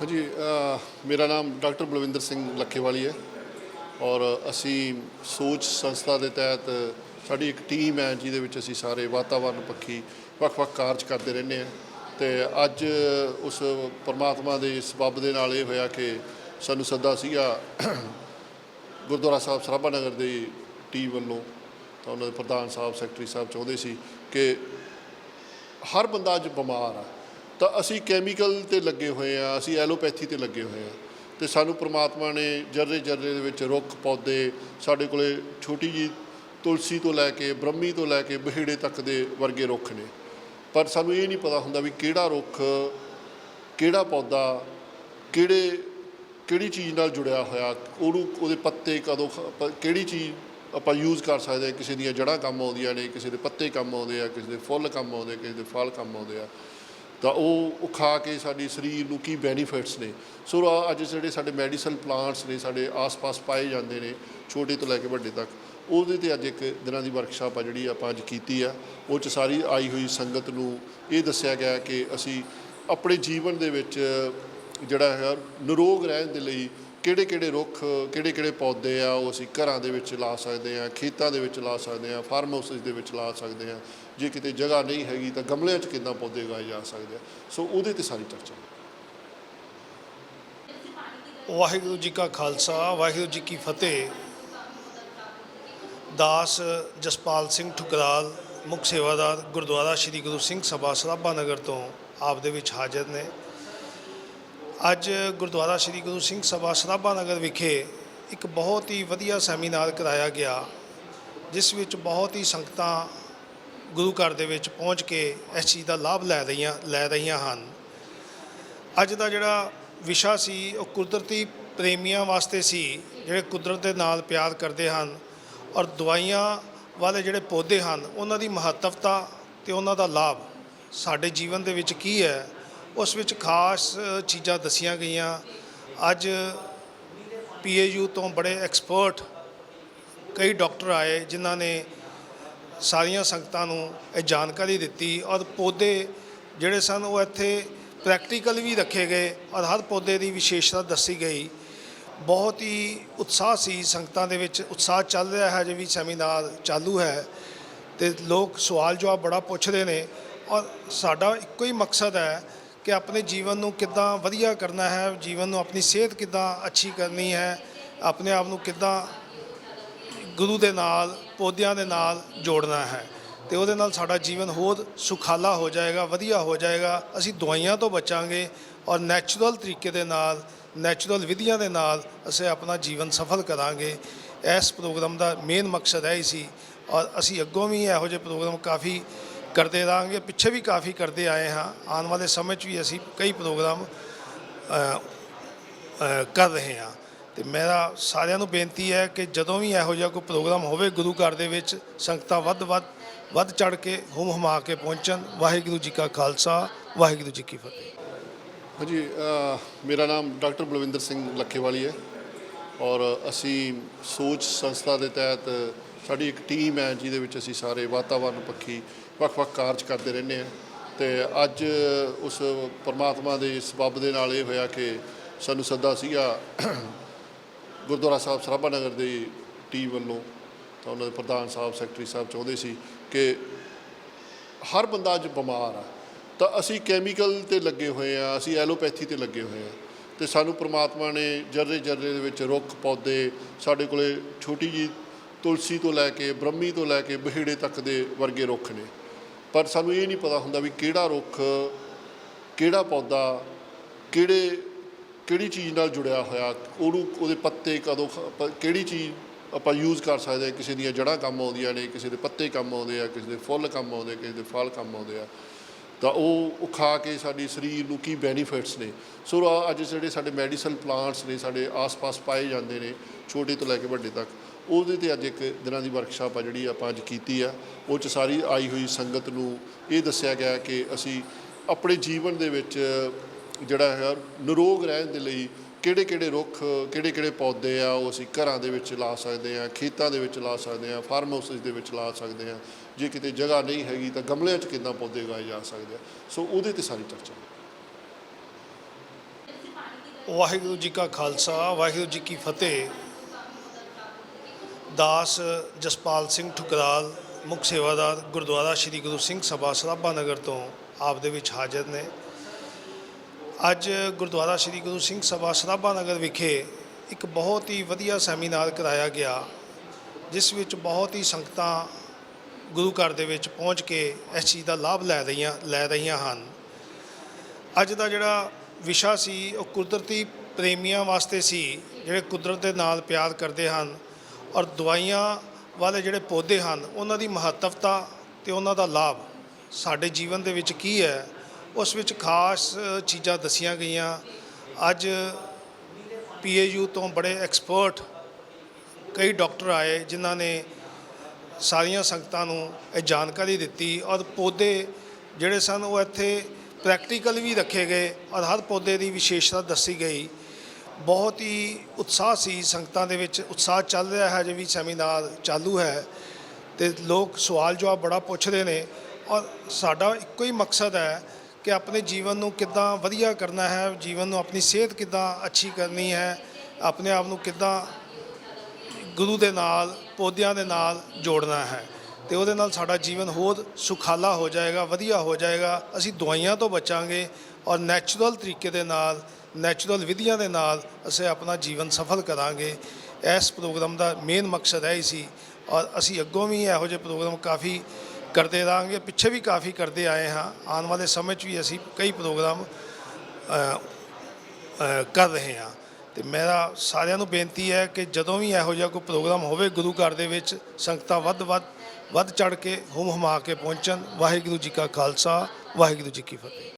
ਹਾਂਜੀ ਮੇਰਾ ਨਾਮ ਡਾਕਟਰ ਬਲਵਿੰਦਰ ਸਿੰਘ ਲੱਖੇਵਾਲੀ ਹੈ ਔਰ ਅਸੀਂ ਸੋਚ ਸੰਸਥਾ ਦੇ ਤਹਿਤ ਸਾਡੀ ਇੱਕ ਟੀਮ ਹੈ ਜਿਹਦੇ ਵਿੱਚ ਅਸੀਂ ਸਾਰੇ ਵਾਤਾਵਰਣ ਪੱਖੀ ਵੱਖ-ਵੱਖ ਕਾਰਜ ਕਰਦੇ ਰਹਿੰਦੇ ਹਾਂ ਤੇ ਅੱਜ ਉਸ ਪਰਮਾਤਮਾ ਦੇ ਸਬਬ ਦੇ ਨਾਲ ਇਹ ਹੋਇਆ ਕਿ ਸਾਨੂੰ ਸੱਦਾ ਸੀਗਾ ਗੁਰਦੁਆਰਾ ਸਾਹਿਬ ਸਰਾਭਾ ਨਗਰ ਦੀ ਟੀਮ ਵੱਲੋਂ, ਤਾਂ ਉਹਨਾਂ ਦੇ ਪ੍ਰਧਾਨ ਸਾਹਿਬ, ਸੈਕਟਰੀ ਸਾਹਿਬ ਚਾਹੁੰਦੇ ਸੀ ਕਿ ਹਰ ਬੰਦਾ ਅੱਜ ਬਿਮਾਰ ਆ। ਤਾਂ ਅਸੀਂ ਕੈਮੀਕਲ ਤੇ ਲੱਗੇ ਹੋਏ ਆ, ਅਸੀਂ ਐਲੋਪੈਥੀ ਤੇ ਲੱਗੇ ਹੋਏ ਆ। ਤੇ ਸਾਨੂੰ ਪ੍ਰਮਾਤਮਾ ਨੇ ਜਰਰੇ ਜਰਰੇ ਦੇ ਵਿੱਚ ਰੁੱਖ, ਪੌਦੇ ਸਾਡੇ ਕੋਲੇ ਛੋਟੀ ਜੀ ਤੁਲਸੀ ਤੋਂ ਲੈ ਕੇ, ਬ੍ਰਹਮੀ ਤੋਂ ਲੈ ਕੇ ਬਹਿੜੇ ਤੱਕ ਦੇ ਵਰਗੇ ਰੁੱਖ ਨੇ। ਪਰ ਸਾਨੂੰ ਇਹ ਨਹੀਂ ਪਤਾ ਹੁੰਦਾ ਵੀ ਕਿਹੜਾ ਰੁੱਖ, ਕਿਹੜਾ ਪੌਦਾ, ਕਿਹੜੇ, ਕਿਹੜੀ ਚੀਜ਼ ਨਾਲ ਜੁੜਿਆ ਹੋਇਆ, ਉਹਨੂੰ, ਉਹਦੇ ਪੱਤੇ ਕਦੋਂ ਖ- ਕਿਹੜੀ ਚੀਜ਼ ਆਪਾਂ ਯੂਜ਼ ਕਰ ਸਕਦੇ ਹਾਂ ਕਿਸੇ ਦੀਆਂ ਜੜ੍ਹਾਂ ਕੰਮ ਆਉਂਦੀਆਂ ਨੇ, ਕਿਸੇ ਦੇ ਪੱਤੇ ਕੰਮ ਆਉਂਦੇ ਆ, ਕਿਸੇ ਦੇ ਫੁੱਲ ਕੰਮ ਆਉਂਦੇ ਕਿਸੇ ਦੇ ਫਲ ਕੰਮ ਆਉਂਦੇ ਆ। ਤਾਂ ਉਹ ਉਹ ਖਾ ਕੇ ਸਾਡੇ ਸਰੀਰ ਨੂੰ ਕੀ ਬੈਨੀਫਿਟਸ ਨੇ। ਸੋ ਆ- ਅੱਜ ਜਿਹੜੇ ਸਾਡੇ ਮੈਡੀਸਨ ਪਲਾਂਟਸ ਨੇ, ਸਾਡੇ ਆਸ-ਪਾਸ ਪਾਏ ਜਾਂਦੇ ਨੇ, ਛੋਟੇ ਤੋਂ ਲੈ ਕੇ ਵੱਡੇ ਤੱਕ, ਉਹਦੇ ਤੇ ਅੱਜ ਇੱਕ ਦਿਨਾਂ ਦੀ ਵਰਕਸ਼ਾਪ ਆ ਜਿਹੜੀ ਆਪਾਂ ਅੱਜ ਕੀਤੀ ਆ। ਉਹ ਚ ਸਾਰੀ ਆਈ ਹੋਈ ਸੰਗਤ ਨੂੰ ਇਹ ਦੱਸਿਆ ਗਿਆ ਕਿ ਅਸੀਂ ਆਪਣੇ ਜੀਵਨ ਦੇ ਵਿੱਚ ਜਿਹੜਾ ਹੈ ਨਿਰੋਗ ਰਹਿਣ ਦੇ ਲਈ ਕਿਹੜੇ ਕਿਹੜੇ ਰੁੱਖ ਕਿਹੜੇ ਕਿਹੜੇ ਪੌਦੇ ਆ, ਉਹ ਅਸੀਂ ਘਰਾਂ ਦੇ ਵਿੱਚ ਲਾ ਸਕਦੇ ਆ ਖੇਤਾਂ ਦੇ ਵਿੱਚ ਲਾ ਸਕਦੇ ਆ ਫਾਰਮ ਹਾਊਸਿਸ ਦੇ ਵਿੱਚ ਲਾ ਸਕਦੇ ਆ ਜੇ ਕਿਤੇ ਜਗ੍ਹਾ ਨਹੀਂ ਹੈਗੀ ਤਾਂ ਗਮਲਿਆਂ 'ਚ ਕਿੱਦਾਂ ਪੌਦੇ ਉਗਾਏ ਜਾ ਸਕਦੇ ਆ। ਸੋ ਉਹਦੇ ਤੇ ਸਾਰੀ ਚਰਚਾ ਵਾਹਿਗੁਰੂ ਜੀ ਕਾ ਖਾਲਸਾ, ਵਾਹਿਗੁਰੂ ਜੀ ਕੀ ਫਤਿਹ। ਦਾਸ ਜਸਪਾਲ ਸਿੰਘ ਠੁਕਰਾਲ, ਮੁੱਖ ਸੇਵਾਦਾਰ ਗੁਰਦੁਆਰਾ ਸ੍ਰੀ ਗੁਰੂ ਸਿੰਘ ਸਭਾ ਸਰਾਭਾ ਨਗਰ ਤੋਂ ਆਪ ਦੇ ਵਿੱਚ ਹਾਜ਼ਰ ਨੇ। ਅੱਜ ਗੁਰਦੁਆਰਾ ਸ੍ਰੀ ਗੁਰੂ ਸਿੰਘ ਸਭਾ ਸਰਾਭਾ ਨਗਰ ਵਿਖੇ ਇੱਕ ਬਹੁਤ ਹੀ ਵਧੀਆ ਸੈਮੀਨਾਰ ਕਰਾਇਆ ਗਿਆ, ਜਿਸ ਵਿੱਚ ਬਹੁਤ ਹੀ ਸੰਗਤਾਂ ਗੁਰੂ ਘਰ ਦੇ ਵਿੱਚ ਪਹੁੰਚ ਕੇ ਇਸ ਚੀਜ਼ ਦਾ ਲਾਭ ਲੈ ਰਹੀਆਂ ਲੈ ਰਹੀਆਂ ਹਨ। ਅੱਜ ਦਾ ਜਿਹੜਾ ਵਿਸ਼ਾ ਸੀ, ਉਹ ਕੁਦਰਤੀ ਪ੍ਰੇਮੀਆਂ ਵਾਸਤੇ ਸੀ, ਜਿਹੜੇ ਕੁਦਰਤ ਦੇ ਨਾਲ ਪਿਆਰ ਕਰਦੇ ਹਨ ਔਰ ਦਵਾਈਆਂ ਵਾਲੇ ਜਿਹੜੇ ਪੌਦੇ ਹਨ, ਉਹਨਾਂ ਦੀ ਮਹੱਤਵਤਾ ਤੇ ਉਹਨਾਂ ਦਾ ਲਾਭ ਸਾਡੇ ਜੀਵਨ ਦੇ ਵਿੱਚ ਕੀ ਹੈ ਉਸ ਵਿੱਚ ਖਾਸ ਚੀਜ਼ਾਂ ਦੱਸੀਆਂ ਗਈਆਂ। ਅੱਜ ਪੀਏਯੂ ਤੋਂ ਬੜੇ ਐਕਸਪਰਟ ਕਈ ਡਾਕਟਰ ਆਏ, ਜਿਨ੍ਹਾਂ ਨੇ ਸਾਰੀਆਂ ਸੰਗਤਾਂ ਨੂੰ ਇਹ ਜਾਣਕਾਰੀ ਦਿੱਤੀ ਔਰ ਪੌਦੇ ਜਿਹੜੇ ਸਨ ਉਹ ਇੱਥੇ ਪ੍ਰੈਕਟੀਕਲ ਵੀ ਰੱਖੇ ਗਏ ਔਰ ਹਰ ਪੌਦੇ ਦੀ ਵਿਸ਼ੇਸ਼ਤਾ ਦੱਸੀ ਗਈ। ਬਹੁਤ ਹੀ ਉਤਸ਼ਾਹ ਸੀ ਸੰਗਤਾਂ ਦੇ ਵਿੱਚ। ਉਤਸ਼ਾਹ ਚੱਲ ਰਿਹਾ ਹੈ ਜੇ ਵੀ ਸੈਮੀਨਾਰ ਚਾਲੂ ਹੈ ਤੇ ਲੋਕ ਸਵਾਲ ਜਵਾਬ ਬੜਾ ਪੁੱਛਦੇ ਨੇ ਔਰ ਸਾਡਾ ਇੱਕੋ ਹੀ ਮਕਸਦ ਹੈ ਕਿ ਆਪਣੇ ਜੀਵਨ ਨੂੰ ਕਿੱਦਾਂ ਵਧੀਆ ਕਰਨਾ ਹੈ, ਜੀਵਨ ਨੂੰ ਆਪਣੀ ਸਿਹਤ ਕਿੱਦਾਂ ਅੱਛੀ ਕਰਨੀ ਹੈ, ਆਪਣੇ ਆਪ ਨੂੰ ਕਿੱਦਾਂ ਗੁਰੂ ਦੇ ਨਾਲ, ਪੌਦਿਆਂ ਦੇ ਨਾਲ ਜੋੜਨਾ ਹੈ। ਤੇ ਉਹਦੇ ਨਾਲ ਸਾਡਾ ਜੀਵਨ ਹੋਰ ਸੁਖਾਲਾ ਹੋ ਜਾਏਗਾ, ਵਧੀਆ ਹੋ ਜਾਏਗਾ। ਅਸੀਂ ਦਵਾਈਆਂ ਤੋਂ ਬਚਾਂਗੇ ਔਰ ਨੈਚੁਰਲ ਤਰੀਕੇ ਦੇ ਨਾਲ ਨੈਚੁਰਲ ਵਿਧੀਆਂ ਦੇ ਨਾਲ ਅਸੀਂ ਆਪਣਾ ਜੀਵਨ ਸਫਲ ਕਰਾਂਗੇ। ਇਸ ਪ੍ਰੋਗਰਾਮ ਦਾ ਮੇਨ ਮਕਸਦ ਹੈ ਹੀ ਸੀ ਔਰ ਅਸੀਂ ਅੱਗੋਂ ਵੀ ਇਹੋ ਜਿਹੇ ਪ੍ਰੋਗਰਾਮ ਕਾਫੀ ਕਰਦੇ ਰਹਾਂਗੇ, ਪਿੱਛੇ ਵੀ ਕਾਫੀ ਕਰਦੇ ਆਏ ਹਾਂ। ਆਉਣ ਵਾਲੇ ਸਮੇਂ 'ਚ ਵੀ ਅਸੀਂ ਕਈ ਪ੍ਰੋਗਰਾਮ ਕਰ ਰਹੇ ਹਾਂ। ਤੇ ਮੇਰਾ ਸਾਰਿਆਂ ਨੂੰ ਬੇਨਤੀ ਹੈ ਕਿ ਜਦੋਂ ਵੀ ਇਹੋ ਜਿਹਾ ਕੋਈ ਪ੍ਰੋਗਰਾਮ ਹੋਵੇ ਗੁਰੂ ਘਰ ਦੇ ਵਿੱਚ, ਸੰਗਤਾਂ ਵੱਧ ਵੱਧ ਵੱਧ ਚੜ ਕੇ ਹੁਮ ਹੁਮਾ ਕੇ ਪਹੁੰਚਣ। ਵਾਹਿਗੁਰੂ ਜੀ ਕਾ ਖਾਲਸਾ, ਵਾਹਿਗੁਰੂ ਜੀ ਕੀ ਫਤਿਹ। ਹਾਂਜੀ ਮੇਰਾ ਨਾਮ ਡਾਕਟਰ ਬਲਵਿੰਦਰ ਸਿੰਘ ਲੱਖੇਵਾਲੀ ਹੈ ਔਰ ਅਸੀਂ ਸੋਚ ਸੰਸਥਾ ਦੇ ਤਹਿਤ ਸਾਡੀ ਇੱਕ ਟੀਮ ਹੈ ਜਿਹਦੇ ਵਿੱਚ ਅਸੀਂ ਸਾਰੇ ਵਾਤਾਵਰਣ ਪੱਖੀ ਵੱਖ-ਵੱਖ ਕਾਰਜ ਕਰਦੇ ਰਹਿੰਦੇ ਹਾਂ ਤੇ ਅੱਜ ਉਸ ਪਰਮਾਤਮਾ ਦੇ ਸਬੱਬ ਦੇ ਨਾਲ ਇਹ ਹੋਇਆ ਕਿ ਸਾਨੂੰ ਸੱਦਾ ਸੀਗਾ ਗੁਰਦੁਆਰਾ ਸਾਹਿਬ ਸਰਾਭਾ ਨਗਰ ਦੀ ਟੀਮ ਵੱਲੋਂ, ਤਾਂ ਉਹਨਾਂ ਦੇ ਪ੍ਰਧਾਨ ਸਾਹਿਬ, ਸੈਕਟਰੀ ਸਾਹਿਬ ਚਾਹੁੰਦੇ ਸੀ ਕਿ ਹਰ ਬੰਦਾ ਅੱਜ ਬਿਮਾਰ ਆ। ਤਾਂ ਅਸੀਂ ਕੈਮੀਕਲ ਤੇ ਲੱਗੇ ਹੋਏ ਆ, ਅਸੀਂ ਐਲੋਪੈਥੀ ਤੇ ਲੱਗੇ ਹੋਏ ਆ। ਤੇ ਸਾਨੂੰ ਪ੍ਰਮਾਤਮਾ ਨੇ ਜਰਰੇ ਜਰਰੇ ਦੇ ਵਿੱਚ ਰੁੱਖ, ਪੌਦੇ ਸਾਡੇ ਕੋਲੇ ਛੋਟੀ ਜੀ ਤੁਲਸੀ ਤੋਂ ਲੈ ਕੇ ਬ੍ਰਹਮੀ ਤੋਂ ਲੈ ਕੇ ਬਹਿੜੇ ਤੱਕ ਦੇ ਵਰਗੇ ਰੁੱਖ ਨੇ। ਪਰ ਸਾਨੂੰ ਇਹ ਨਹੀਂ ਪਤਾ ਹੁੰਦਾ ਵੀ ਕਿਹੜਾ ਰੁੱਖ, ਕਿਹੜਾ ਪੌਦਾ, ਕਿਹੜੇ, ਕਿਹੜੀ ਚੀਜ਼ ਨਾਲ ਜੁੜਿਆ ਹੋਇਆ, ਉਹਨੂੰ, ਉਹਦੇ ਪੱਤੇ ਕਦੋਂ ਕਿਹੜੀ ਚੀਜ਼ ਆਪਾਂ ਯੂਜ਼ ਕਰ ਸਕਦੇ ਹਾਂ? ਕਿਸੇ ਦੀਆਂ ਜੜ੍ਹਾਂ ਕੰਮ ਆਉਂਦੀਆਂ ਨੇ, ਕਿਸੇ ਦੇ ਪੱਤੇ ਕੰਮ ਆਉਂਦੇ ਆ, ਕਿਸੇ ਦੇ ਫੁੱਲ ਕੰਮ ਆਉਂਦੇ ਕਿਸੇ ਦੇ ਫਲ ਕੰਮ ਆਉਂਦੇ ਆ। ਤਾਂ ਉਹ ਉਹ ਖਾ ਕੇ ਸਾਡੇ ਸਰੀਰ ਨੂੰ ਕੀ ਬੈਨੀਫਿਟਸ ਨੇ? ਸੋ ਆ- ਅੱਜ ਜਿਹੜੇ ਸਾਡੇ ਮੈਡੀਸਨ ਪਲਾਂਟਸ ਨੇ, ਸਾਡੇ ਆਸ-ਪਾਸ ਪਾਏ ਜਾਂਦੇ ਨੇ, ਛੋਟੇ ਤੋਂ ਲੈ ਕੇ ਵੱਡੇ ਤੱਕ, ਉਹਦੇ ਤੇ ਅੱਜ ਇੱਕ ਦਿਨਾਂ ਦੀ ਵਰਕਸ਼ਾਪ ਆ ਜਿਹੜੀ ਆਪਾਂ ਅੱਜ ਕੀਤੀ ਆ। ਉਹ ਚ ਸਾਰੀ ਆਈ ਹੋਈ ਸੰਗਤ ਨੂੰ ਇਹ ਦੱਸਿਆ ਗਿਆ ਕਿ ਅਸੀਂ ਆਪਣੇ ਜੀਵਨ ਦੇ ਵਿੱਚ ਜਿਹੜਾ ਹੈ ਨਿਰੋਗ ਰਹਿਣ ਦੇ ਲਈ ਕਿਹੜੇ ਕਿਹੜੇ ਰੁੱਖ ਕਿਹੜੇ ਕਿਹੜੇ ਪੌਦੇ ਆ, ਉਹ ਅਸੀਂ ਘਰਾਂ ਦੇ ਵਿੱਚ ਲਾ ਸਕਦੇ ਆ, ਖੇਤਾਂ ਦੇ ਵਿੱਚ ਲਾ ਸਕਦੇ ਆ ਫਾਰਮ ਹਾਊਸਿਸ ਦੇ ਵਿੱਚ ਲਾ ਸਕਦੇ ਆ। ਜੇ ਕਿਤੇ ਜਗ੍ਹਾ ਨਹੀਂ ਹੈਗੀ ਤਾਂ ਗਮਲਿਆਂ 'ਚ ਕਿੱਦਾਂ ਪੌਦੇ ਉਗਾਏ ਜਾ ਸਕਦੇ ਆ। ਸੋ ਉਹਦੇ ਤੇ ਸਾਰੀ ਚਰਚਾ ਵਾਹਿਗੁਰੂ ਜੀ ਕਾ ਖਾਲਸਾ, ਵਾਹਿਗੁਰੂ ਜੀ ਕੀ ਫਤਿਹ। ਦਾਸ ਜਸਪਾਲ ਸਿੰਘ ਠੁਕਰਾਲ, ਮੁੱਖ ਸੇਵਾਦਾਰ ਗੁਰਦੁਆਰਾ ਸ੍ਰੀ ਗੁਰੂ ਸਿੰਘ ਸਭਾ ਸਰਾਭਾ ਨਗਰ ਤੋਂ ਆਪ ਦੇ ਵਿੱਚ ਹਾਜ਼ਰ ਨੇ। ਅੱਜ ਗੁਰਦੁਆਰਾ ਸ੍ਰੀ ਗੁਰੂ ਸਿੰਘ ਸਭਾ ਸਰਾਭਾ ਨਗਰ ਵਿਖੇ ਇੱਕ ਬਹੁਤ ਹੀ ਵਧੀਆ ਸੈਮੀਨਾਰ ਕਰਾਇਆ ਗਿਆ, ਜਿਸ ਵਿੱਚ ਬਹੁਤ ਹੀ ਸੰਗਤਾਂ ਗੁਰੂ ਘਰ ਦੇ ਵਿੱਚ ਪਹੁੰਚ ਕੇ ਇਸ ਚੀਜ਼ ਦਾ ਲਾਭ ਲੈ ਰਹੀਆਂ ਲੈ ਰਹੀਆਂ ਹਨ। ਅੱਜ ਦਾ ਜਿਹੜਾ ਵਿਸ਼ਾ ਸੀ, ਉਹ ਕੁਦਰਤੀ ਪ੍ਰੇਮੀਆਂ ਵਾਸਤੇ ਸੀ, ਜਿਹੜੇ ਕੁਦਰਤ ਦੇ ਨਾਲ ਪਿਆਰ ਕਰਦੇ ਹਨ ਔਰ ਦਵਾਈਆਂ ਵਾਲੇ ਜਿਹੜੇ ਪੌਦੇ ਹਨ, ਉਹਨਾਂ ਦੀ ਮਹੱਤਵਤਾ ਤੇ ਉਹਨਾਂ ਦਾ ਲਾਭ ਸਾਡੇ ਜੀਵਨ ਦੇ ਵਿੱਚ ਕੀ ਹੈ, ਉਸ ਵਿੱਚ ਖਾਸ ਚੀਜ਼ਾਂ ਦੱਸੀਆਂ ਗਈਆਂ। ਅੱਜ ਪੀਏਯੂ ਤੋਂ ਬੜੇ ਐਕਸਪਰਟ ਕਈ ਡਾਕਟਰ ਆਏ, ਜਿਨ੍ਹਾਂ ਨੇ ਸਾਰੀਆਂ ਸੰਗਤਾਂ ਨੂੰ ਇਹ ਜਾਣਕਾਰੀ ਦਿੱਤੀ ਔਰ ਪੌਦੇ ਜਿਹੜੇ ਸਨ ਉਹ ਇੱਥੇ ਪ੍ਰੈਕਟੀਕਲ ਵੀ ਰੱਖੇ ਗਏ ਔਰ ਹਰ ਪੌਦੇ ਦੀ ਵਿਸ਼ੇਸ਼ਤਾ ਦੱਸੀ ਗਈ। ਬਹੁਤ ਹੀ ਉਤਸ਼ਾਹ ਸੀ ਸੰਗਤਾਂ ਦੇ ਵਿੱਚ, ਉਤਸ਼ਾਹ ਚੱਲ ਰਿਹਾ ਹੈ ਜੇ ਵੀ ਸੈਮੀਨਾਰ ਚਾਲੂ ਹੈ ਤੇ ਲੋਕ ਸਵਾਲ ਜਵਾਬ ਬੜਾ ਪੁੱਛਦੇ ਨੇ ਔਰ ਸਾਡਾ ਇੱਕੋ ਹੀ ਮਕਸਦ ਹੈ ਕਿ ਆਪਣੇ ਜੀਵਨ ਨੂੰ ਕਿੱਦਾਂ ਵਧੀਆ ਕਰਨਾ ਹੈ, ਜੀਵਨ ਨੂੰ ਆਪਣੀ ਸਿਹਤ ਕਿੱਦਾਂ ਅੱਛੀ ਕਰਨੀ ਹੈ, ਆਪਣੇ ਆਪ ਨੂੰ ਕਿੱਦਾਂ ਗੁਰੂ ਦੇ ਨਾਲ, ਪੌਦਿਆਂ ਦੇ ਨਾਲ ਜੋੜਨਾ ਹੈ ਤੇ ਉਹਦੇ ਨਾਲ ਸਾਡਾ ਜੀਵਨ ਹੋਰ ਸੁਖਾਲਾ ਹੋ ਜਾਏਗਾ, ਵਧੀਆ ਹੋ ਜਾਏਗਾ। ਅਸੀਂ ਦਵਾਈਆਂ ਤੋਂ ਬਚਾਂਗੇ ਔਰ ਨੈਚੁਰਲ ਤਰੀਕੇ ਦੇ ਨਾਲ ਨੈਚੁਰਲ ਵਿਧੀਆਂ ਦੇ ਨਾਲ ਅਸੀਂ ਆਪਣਾ ਜੀਵਨ ਸਫਲ ਕਰਾਂਗੇ। ਇਸ ਪ੍ਰੋਗਰਾਮ ਦਾ ਮੇਨ ਮਕਸਦ ਹੈ ਹੀ ਸੀ ਔਰ ਅਸੀਂ ਅੱਗੋਂ ਵੀ ਇਹੋ ਜਿਹੇ ਪ੍ਰੋਗਰਾਮ ਕਾਫੀ ਕਰਦੇ ਰਹਾਂਗੇ, ਪਿੱਛੇ ਵੀ ਕਾਫੀ ਕਰਦੇ ਆਏ ਹਾਂ। ਆਉਣ ਵਾਲੇ ਸਮੇਂ 'ਚ ਵੀ ਅਸੀਂ ਕਈ ਪ੍ਰੋਗਰਾਮ ਕਰ ਰਹੇ ਹਾਂ। ਤੇ ਮੇਰਾ ਸਾਰਿਆਂ ਨੂੰ ਬੇਨਤੀ ਹੈ ਕਿ ਜਦੋਂ ਵੀ ਇਹੋ ਜਿਹਾ ਕੋਈ ਪ੍ਰੋਗਰਾਮ ਹੋਵੇ ਗੁਰੂ ਘਰ ਦੇ ਵਿੱਚ, ਸੰਗਤਾਂ ਵੱਧ ਵੱਧ ਵੱਧ ਚੜ ਕੇ ਹੁਮ ਹੁਮਾ ਕੇ ਪਹੁੰਚਣ। ਵਾਹਿਗੁਰੂ ਜੀ ਕਾ ਖਾਲਸਾ, ਵਾਹਿਗੁਰੂ ਜੀ ਕੀ ਫਤਿਹ।